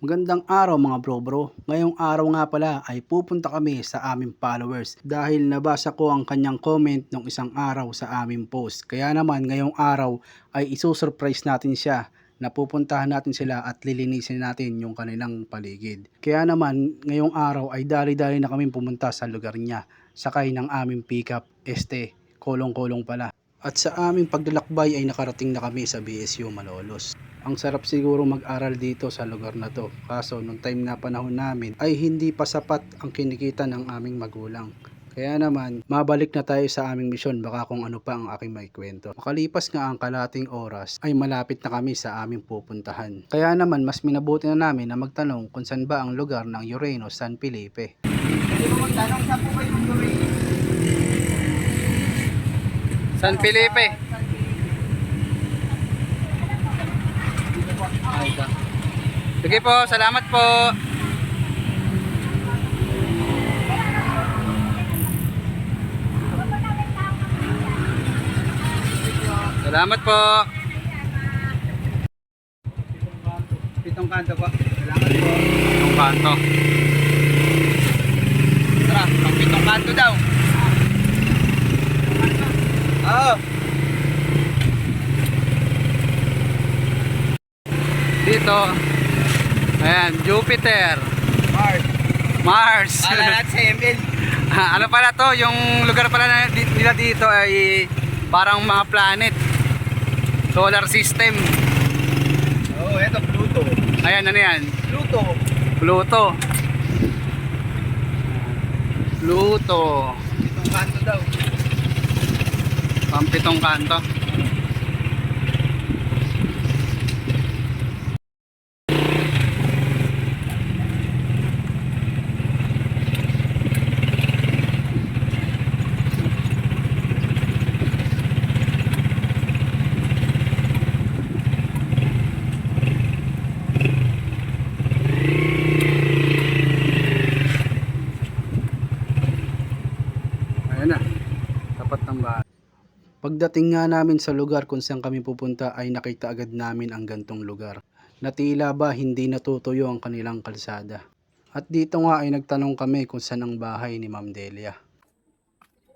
Magandang araw mga bro bro. Ngayong araw nga pala ay pupunta kami sa aming followers dahil nabasa ko ang kanyang comment nung isang araw sa aming post. Kaya naman ngayong araw ay isusurprise natin siya na pupuntahan natin sila at lilinisin natin yung kanilang paligid. Kaya naman ngayong araw ay dali-dali na kami pumunta sa lugar niya sakay ng aming pickup este kolong-kolong pala. At sa aming paglalakbay ay nakarating na kami sa BSU Malolos. Ang sarap siguro mag-aral dito sa lugar na to. Kaso nung time na panahon namin ay hindi pa sapat ang kinikita ng aming magulang. Kaya naman, mabalik na tayo sa aming misyon baka kung ano pa ang aking may kwento. Makalipas nga ang kalating oras ay malapit na kami sa aming pupuntahan. Kaya naman mas minabuti na namin na magtanong kung saan ba ang lugar ng Ureno San Felipe. San Felipe. Sige po, salamat po. Salamat po. Pitong kanto po. Salamat po. Pitong kanto. Tara, pang pitong kanto daw. Dito. Ayan, Jupiter. Mars. Mars. Ala lahat sa ML. Ano pala to, yung lugar pala nila dito ay parang mga planet. Solar system. Oh, eto Pluto. Ayan, ano yan? Pluto. Pluto. Pluto. Itong kanto daw. Pampitong kanto. Ayan na. Tapat ng bahay. Pagdating nga namin sa lugar kung saan kami pupunta ay nakita agad namin ang gantong lugar. Na tila ba hindi natutuyo ang kanilang kalsada. At dito nga ay nagtanong kami kung saan ang bahay ni Ma'am Delia.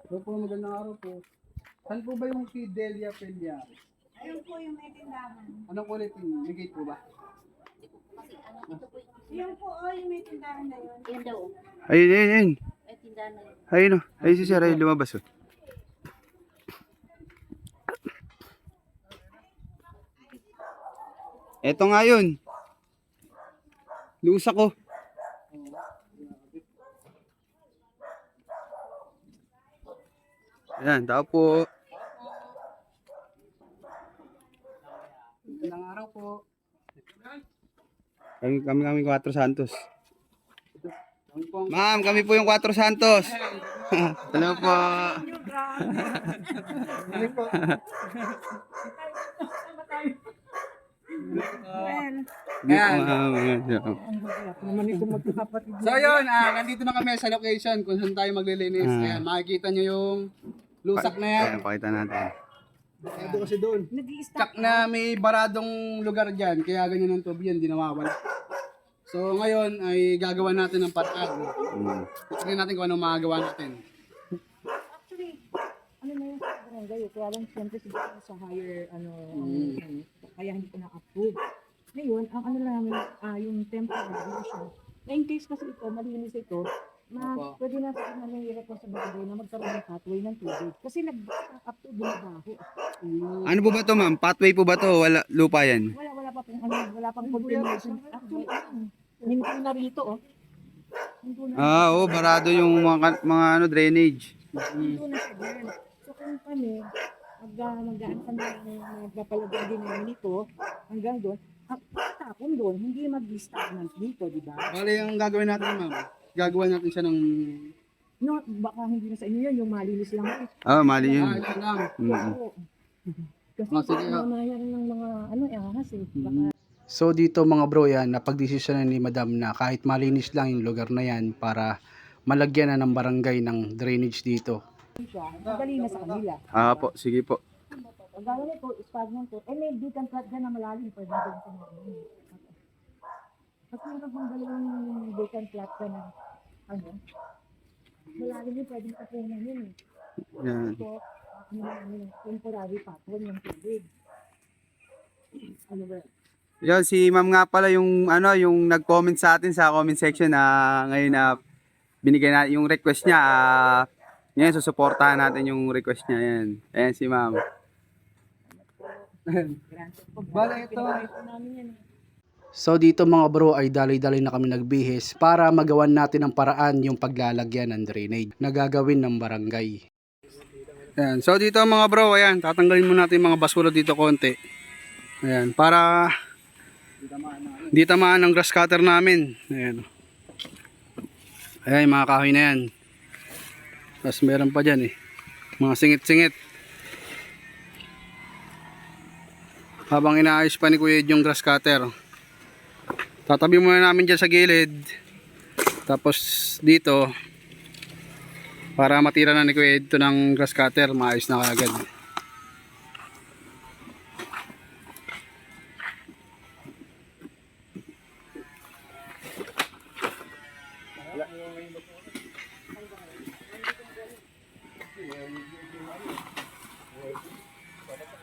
Hello po, magandang araw po. Saan po ba yung si Delia Pelyari? Ayun po yung may tindahan. Anong kulit yung may gate po ba? Yung po, oh, yung may tindahan na yun. Yan daw. Ayun, ayun, ayun. Ay, tindahan na yun. Ayun o. Ayun si ayun lumabas o. Eto nga yun. Lusa ko. Ayan, tao po. Magandang araw po. Kami, kami, kami 4 Santos. Po Ma'am, kami po yung 4 Santos. Hello po. Ayan. Ma'am, ayan. So yun, ah, nandito na kami sa location kung saan tayo maglilinis. Ah. Ayan, makikita nyo yung lusak na yan. Ayan, pakita natin. Ito kasi doon. Tsak na may baradong lugar dyan, kaya ganyan ang tubig yan, di nawawala. So ngayon ay gagawa natin ng paraan. Mm. Tignan natin kung ano magagawa natin. Actually, ano na yung sa barangay, eh, kaya lang siyempre siguro sa higher, ano, Mm. ano, kaya hindi ko na-approve. Ngayon, ang ano lang namin, ah, yung temporary resolution. Na in case kasi ito, malinis ito, ma, Opo. pwede na sa ano yung request sa barangay na magkaroon ng pathway ng tubig. Kasi nag-up to binabaho. Ano po ba to ma'am? Pathway po ba to? Wala, lupa yan? Wala, wala pa pong, ano, wala pang continuation. Actually, ano, hindi na rito, oh. Hindi na, Ah, oo, barado yung mga, mga ano, drainage. hindi na siya din. So, kung kami, mag, magaan kami, magpapalagyan din namin ito, hanggang doon, ang tapon doon, hindi mag-stagnant dito, di ba? Bali yung gagawin natin ma'am, gagawa natin siya ng... No, baka hindi na sa inyo yun, yung malinis lang. ito. Ah, mali yun. Ah, ito lang. Kasi Ah, sige, baka mamaya ng mga, ano, ahas eh. Baka So dito mga bro yan, napagdesisyonan ni madam na kahit malinis lang yung lugar na yan para malagyan na ng barangay ng drainage dito. Siya, madali na sa kanila. Ah, po, sige po. Pag gano'n ito, stagnant to, eh may flat dyan na malalim, pwede din sa mga. Kasi hanggang kung dalawang vacant lot ka na, ano, malalim yun, pwedeng tapunan yun eh. Yan. Ito, ano na ano, temporary patron yung tubig. Ano ba? Yan, si ma'am nga pala yung, ano, yung nag-comment sa atin sa comment section na ngayon na binigay na yung request niya. ah, ngayon, susuportahan natin yung request niya. Yan. Ayan si ma'am. Bala, ito. So dito mga bro ay dali-dali na kami nagbihis para magawan natin ng paraan yung paglalagyan ng drainage na gagawin ng barangay. Ayan. So dito mga bro, ayan, tatanggalin muna natin mga basura dito konti. Ayan, para di tamaan ng grass cutter namin. Ayan. Ayan, mga kahoy na yan. Tapos meron pa dyan eh. Mga singit-singit. Habang inaayos pa ni Kuya yung grass cutter. Tatabi muna namin dyan sa gilid. Tapos dito, para matira na ni Kuya Ed to ng grass cutter, maayos na kagad.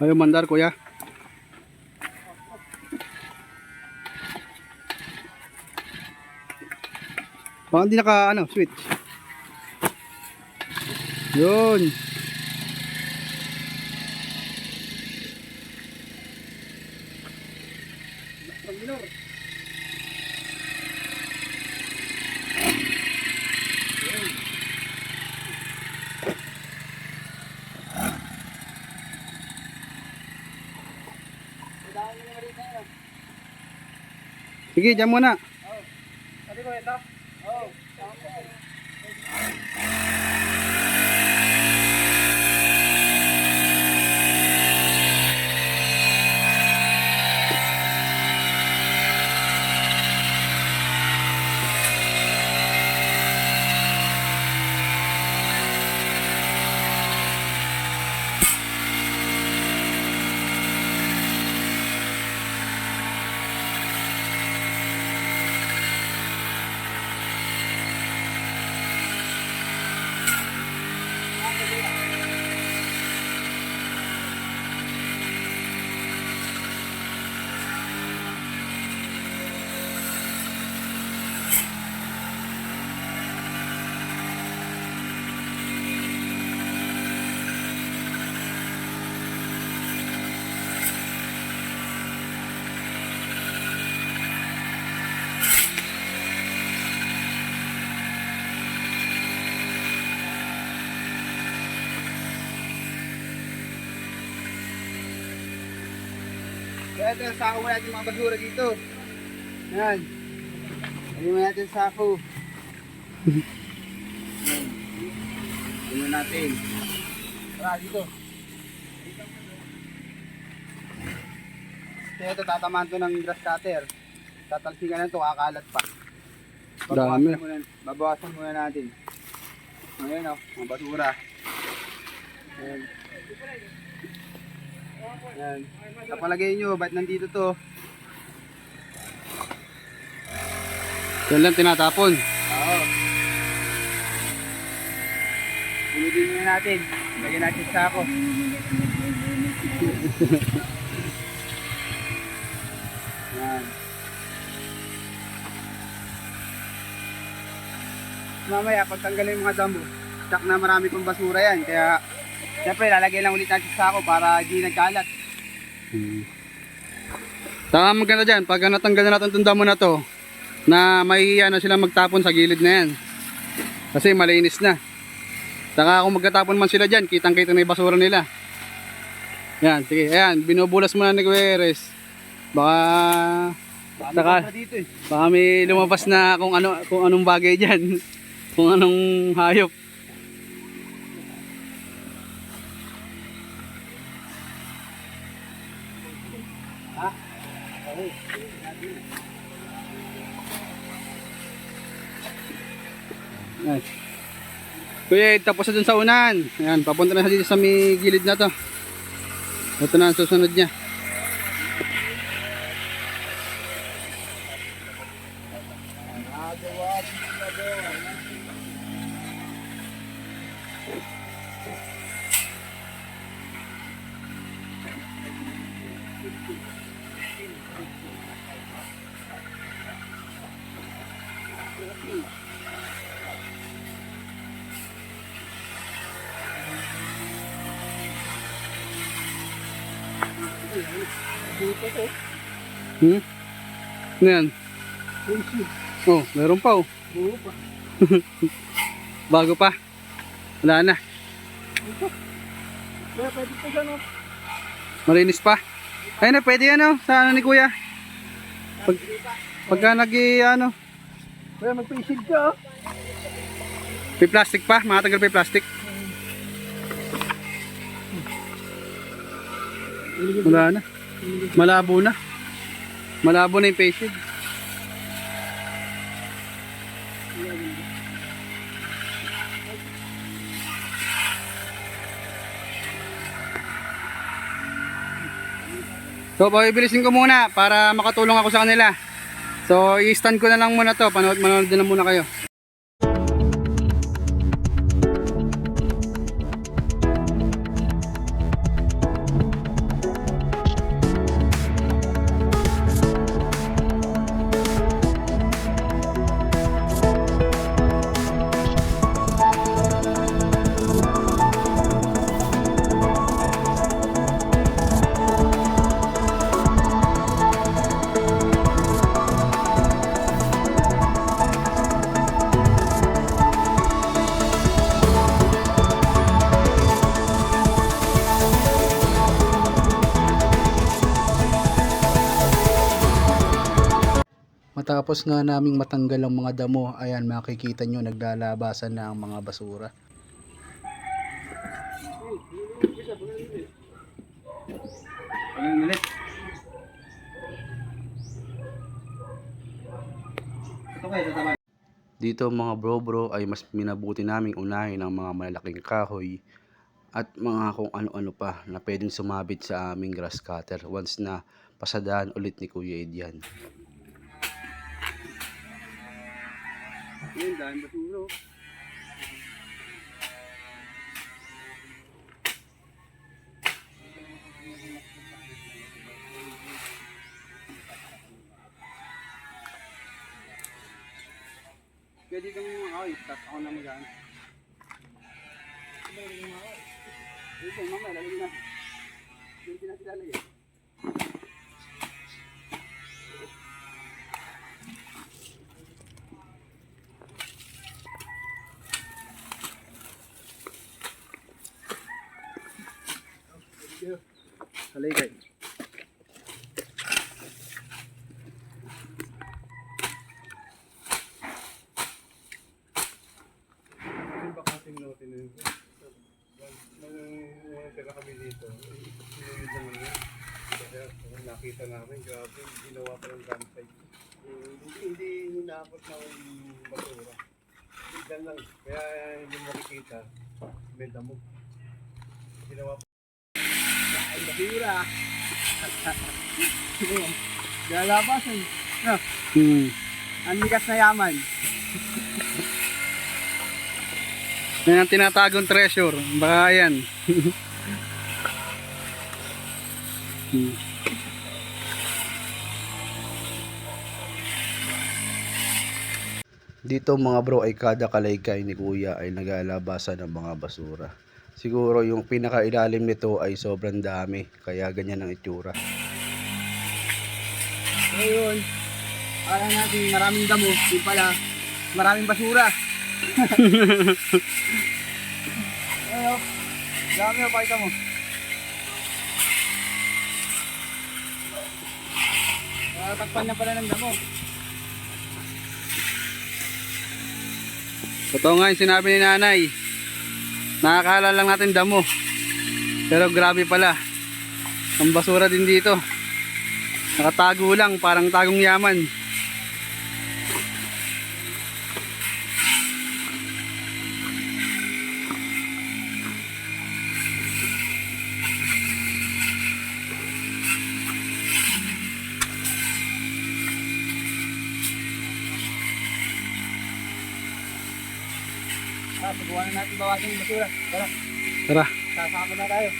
Ayaw mandar kuya. Baka hindi naka ano, switch. Yun. Sige, dyan muna. Ito, sako mo natin mga basura dito. Yan. Ayun natin sa sako. Ayun natin. Tara, dito. Kaya ito, tatamaan to ng grass cutter. Tatalsingan na to, kakalat pa. Dami. Babawasan muna, babawasan muna natin. Ayan o, mga basura. Ayan. Ayan. Kapalagay nyo, ba't nandito to? Yan lang tinatapon. Oo. Pinipin muna natin. Lagyan natin sa ako. Yan. Mamaya, pagtanggalin yung mga damo, tsak na marami pang basura yan. Kaya, siyempre, lalagay lang ulit natin sa ako para di nagkalat. Hmm. Saka maganda dyan, pag natanggal na natin itong damo na to, na mahihiya na sila magtapon sa gilid na yan. Kasi malinis na. Saka kung magkatapon man sila dyan, kitang kita na yung basura nila. Yan, sige, ayan, binubulas muna ni Gueres. Baka, saka, dito eh. baka may lumabas na kung ano kung anong bagay dyan. kung anong hayop. Ayan. Kuya, tapos na dun sa unan. Ayan, papunta na dito sa may gilid na to. Ito na ang susunod niya. Hmm? Ano yan? Oh, meron pa oh. Bago pa. Wala na. Pwede pa siya no. Malinis pa. Ayun na, pwede yan oh. Sa ano ni kuya. Pag, pagka nag ano, Kaya magpa-shield ka oh. may plastic pa. Matagal pa yung plastic. Wala na. Malabo na. Malabo na yung shield. So, pabibilisin ko muna para makatulong ako sa kanila. So, i-stand ko na lang muna to. Panood, manood na muna kayo. Matapos nga naming matanggal ang mga damo, ayan makikita nyo naglalabasan na ang mga basura. Dito mga bro bro ay mas minabuti naming unahin ang mga malalaking kahoy at mga kung ano-ano pa na pwedeng sumabit sa aming grass cutter once na pasadaan ulit ni Kuya Ed Yun, dahil basuro. Kaya dito mo mga kahoy, tapos ako na mag-ano. Dito, mamaya, lalagyan na. Dito na sila lagyan. Halay kayo. Yung bakating natin na yun. Nung unang tira kami dito, sinunod naman yun. Kaya kung nakita namin, grabe, ginawa pa ng campsite. Eh, Hindi, hindi hinakot na yung basura. Tignan lang. Kaya hindi makikita, may damo. Ginawa pa. Ay, basura. Lalabasan. No, Hmm. ang likas na yaman. Yan ang tinatagong treasure. Baka yan. Hmm. Dito mga bro ay kada kalaykay ni kuya ay nagalabasan ng mga basura. Siguro yung pinakailalim nito ay sobrang dami kaya ganyan ang itsura. Ngayon, akala natin maraming damo, yung pala, maraming basura. Ano? Dami mo, pakita mo. Nakatakpan na pala ng damo. Totoo nga yung sinabi ni nanay. Nakakala lang natin damo. Pero grabe pala. Ang basura din dito. Nakatago lang, parang tagong yaman. Ah, subukan yung basura. Tara, Tara. sasama na tayo.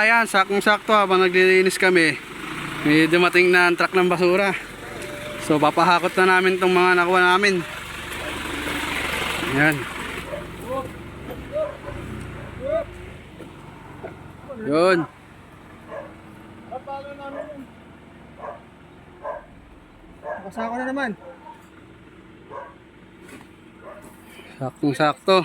Ayan, sakong-sakto habang naglilinis kami. May dumating na ang truck ng basura. So papahakot na namin tong mga nakuha namin. Ayan. Yun. Kasako na naman. Saktong-sakto.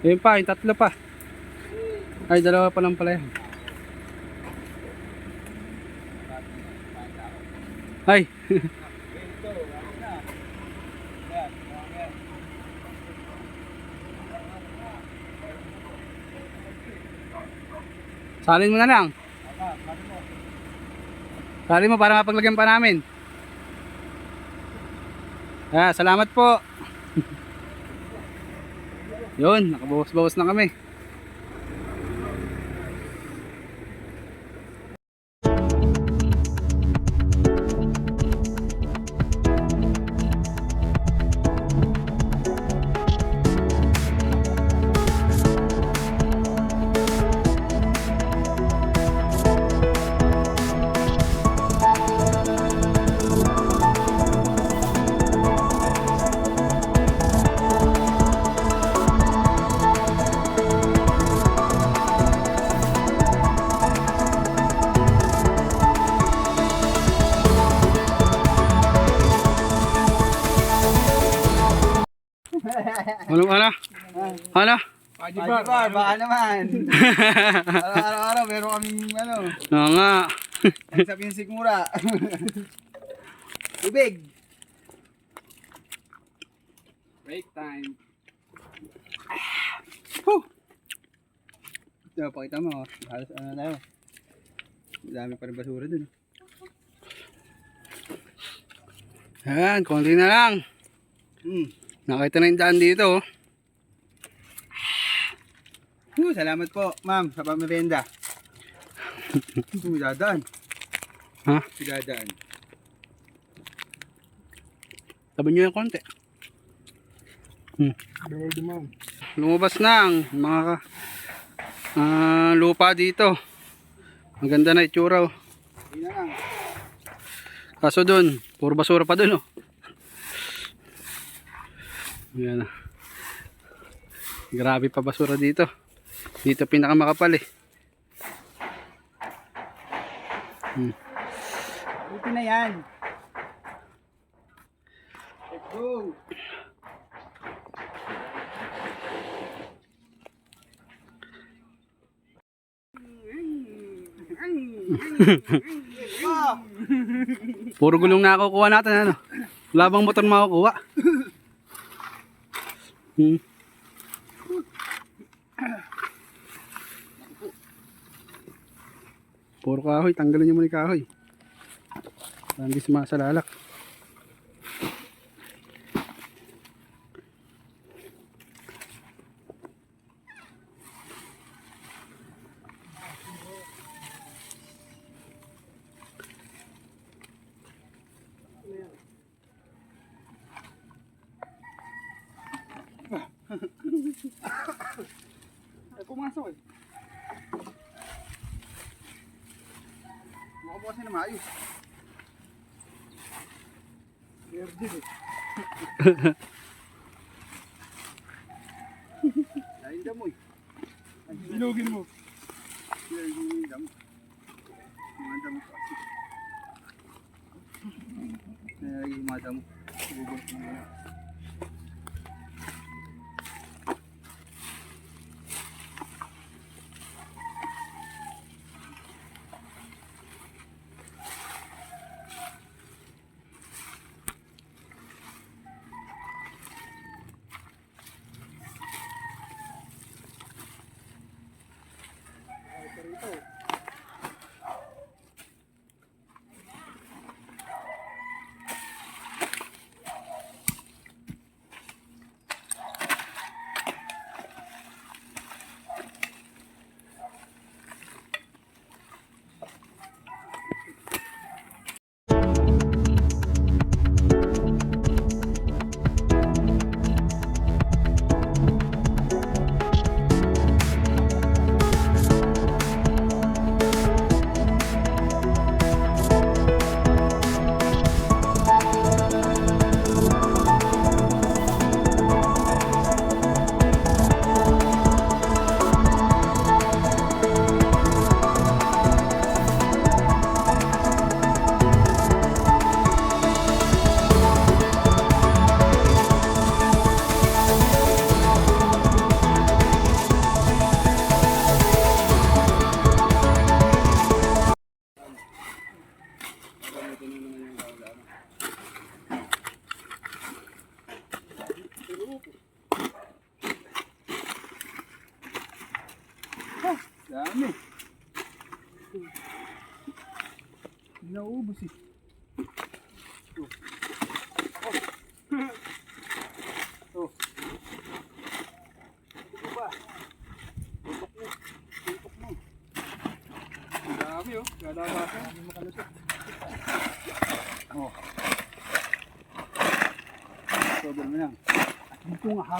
Yun pa, yung tatlo pa. Ay, dalawa pa lang pala yan. Ay. Salin mo na lang. Salin mo para mapaglagyan pa namin. Ah, salamat po. Yun, nakabawas-bawas na kami. Ano? Pajibar, baka naman. Araw-araw, meron kaming ano, Oo nga. sa pinsikmura. Tubig. Break time. Whew. Ito, pakita mo. oh. Halos ano tayo. Dami pa rin basura dun. Ayan, konti na lang. Hmm. Nakita na yung daan dito. oh. Uh, salamat po, ma'am, sa pamerienda. Ito, may dadaan. Ha? May dadaan. Tabi nyo yung konti. Hmm. Lumabas na ang mga ka- ah, lupa dito. Maganda na itsura. oh. Hindi na lang. Kaso dun, puro basura pa dun oh. Yan. Grabe pa basura dito. Dito pinakamakapal eh. Buti na yan. Let's go. Puro gulong na kukuha natin ano. Wala bang motor makukuha? Hmm. Puro kahoy, tanggalin niyo muna yung kahoy. Para hindi sumasalalak. Ay, pumasok eh. Kasi na maayos. Verde eh. Lain damo eh. Bilugin mo.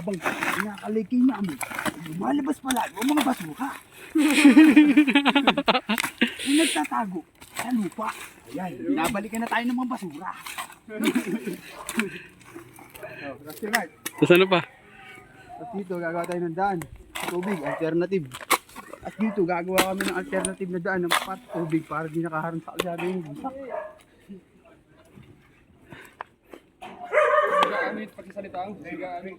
Habang pinakaligay namin, lumalabas pala yung mga basura. yung nagtatago sa lupa. Ayan, binabalikan na tayo ng mga basura. Oh, Rusty Mart. Tapos ano pa? At dito gagawa tayo ng daan. Tubig, alternative. At dito gagawa kami ng alternative na daan ng pat tubig para di nakaharang sa kalsada yung busak. gamit pagkasalita ang gamit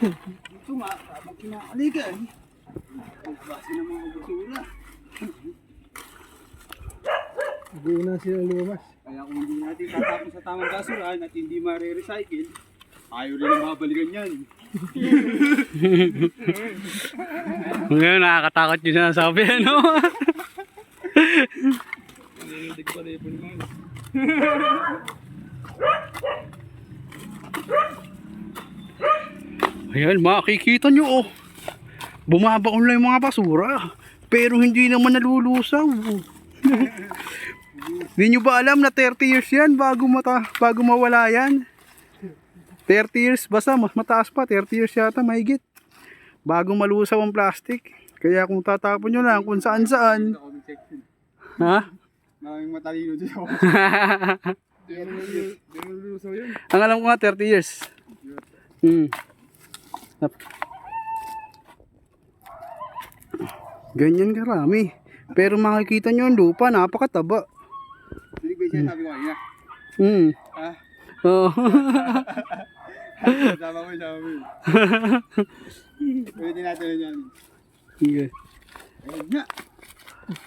Ito nga, habang kinakalikan. Pagbasin ng mga basura. Hindi na sila lumabas. Kaya kung hindi natin tatapon sa tamang basurahan at hindi ma-recycle, ayaw rin ang babalikan yan. Ngayon, nakakatakot yung sinasabi, ano? Naninindig pa rin po naman. Ayan, makikita nyo, oh. Bumabaon lang yung mga basura. Pero hindi naman nalulusaw. Hindi nyo ba alam na 30 years yan bago, mata, bago mawala yan? 30 years, basta mas mataas pa, 30 years yata, mahigit. Bago malusaw ang plastic. Kaya kung tatapon nyo lang kung saan saan. Ha? Maraming matalino dyan. Hindi Ang alam ko nga 30 years. Hmm. Ganyan karami. Pero makikita nyo ang lupa, napakataba. Hindi ba sinasabi ko kanina? Hmm. Ha? Oo. Sama mo, sama mo. Pwede natin yan. Sige. Ayun nga.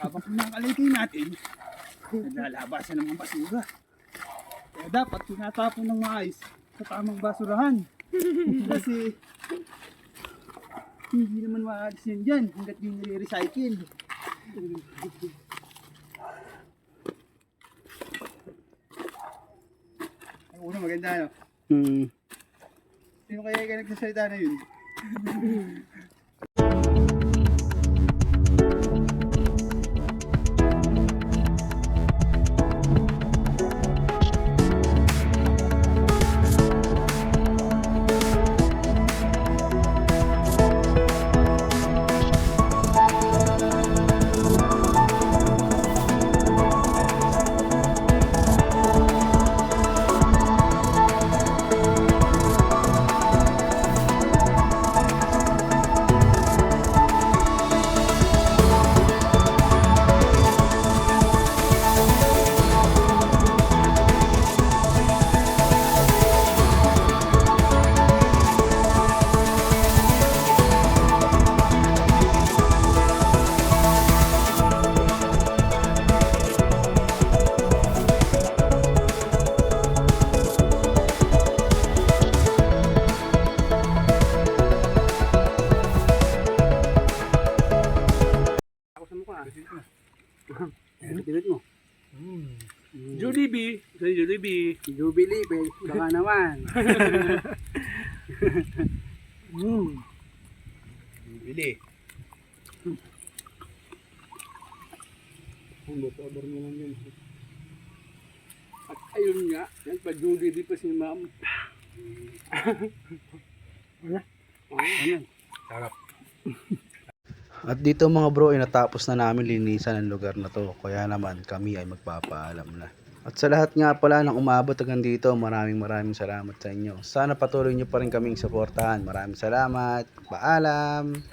Habang kinakalikay natin, naglalabasan ng mga basura. Kaya dapat tinatapon ng maayos sa tamang basurahan. Kasi hindi naman maalis yan dyan hanggat di nire-recycle. Ang una maganda no? Hmm. Sino kaya ka nagsasalita na yun? Naman. Bili. Ano pa, mo lang yun. At ayun nga, nagpa-Jollibee pa si ma'am. At dito mga bro, ay natapos na namin linisan ang lugar na to. Kaya naman kami ay magpapaalam na. At sa lahat nga pala ng umabot hanggang dito, maraming maraming salamat sa inyo. Sana patuloy nyo pa rin kaming suportahan. Maraming salamat. Paalam!